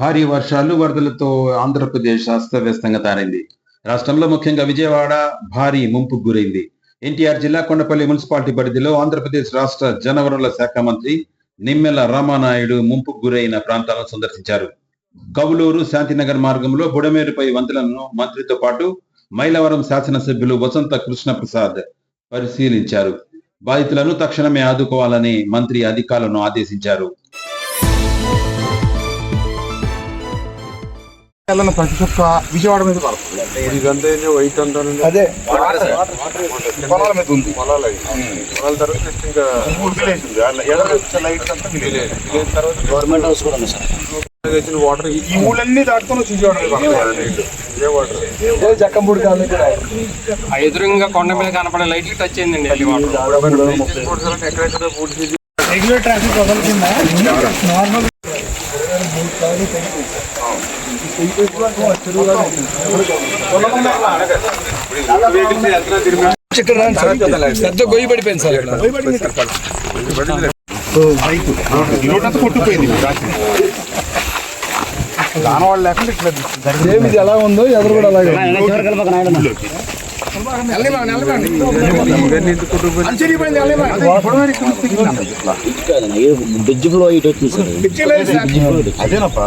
భారీ వర్షాలు వరదలతో ఆంధ్రప్రదేశ్ అస్తవ్యస్తంగా తారింది రాష్ట్రంలో ముఖ్యంగా విజయవాడ భారీ ముంపుకు గురైంది. ఎన్టీఆర్ జిల్లా కొండపల్లి మున్సిపాలిటీ పరిధిలో ఆంధ్రప్రదేశ్ రాష్ట్ర జనవరుల శాఖ మంత్రి నిమ్మెల రామానాయుడు ముంపుకు గురైన ప్రాంతాలను సందర్శించారు. కవులూరు శాంతినగర్ మార్గంలో బుడమేరుపై వంతులను మంత్రితో పాటు మైలవరం శాసనసభ్యులు వసంత కృష్ణ ప్రసాద్ పరిశీలించారు. బాధితులను తక్షణమే ఆదుకోవాలని మంత్రి అధికారులను ఆదేశించారు. తెల్లని ప్రతి చుక్క విజయవాడ మీద పడుతుంది. ఇదంతా ఏంటి వైట్ అంటారండి. అదే. పొలాల మీద ఉంది. పొలాలు పొలాల తర్వాత నెక్స్ట్ ఇంకా విలేజ్ ఉంది లైట్స్ అంతా విలేజ్. విలేజ్. తర్వాత గవర్నమెంట్ హౌస్ కూడా ఉంది సార్. వచ్చిన వాటర్ ఈ ఊళ్ళన్నీ దాటుకొని వచ్చి విజయవాడ మీద పడుతుంది. ఇదే వాటర్ జక్కంపూడి కాలనీ కూడా. ఆ ఎదురుగా కొండ మీద కనపడే లైట్లు టచ్ అయిందండి ఎక్కడెక్కడ పూర్తి రెగ్యులర్ ట్రాఫిక్ వదలకుండా నార్మల్ పెద్ద గొయ్యి పడిపోయింది సార్ కొట్టుకుపోయింది దానివాళ్ళు లేకుండా ఇట్లా జరిగింది. ఇది ఎలా ఉందో ఎదురు కూడా అలాగే బ్రిడ్జ్ ఫ్లో ఇటు వచ్చింది సార్ అదేనప్పా.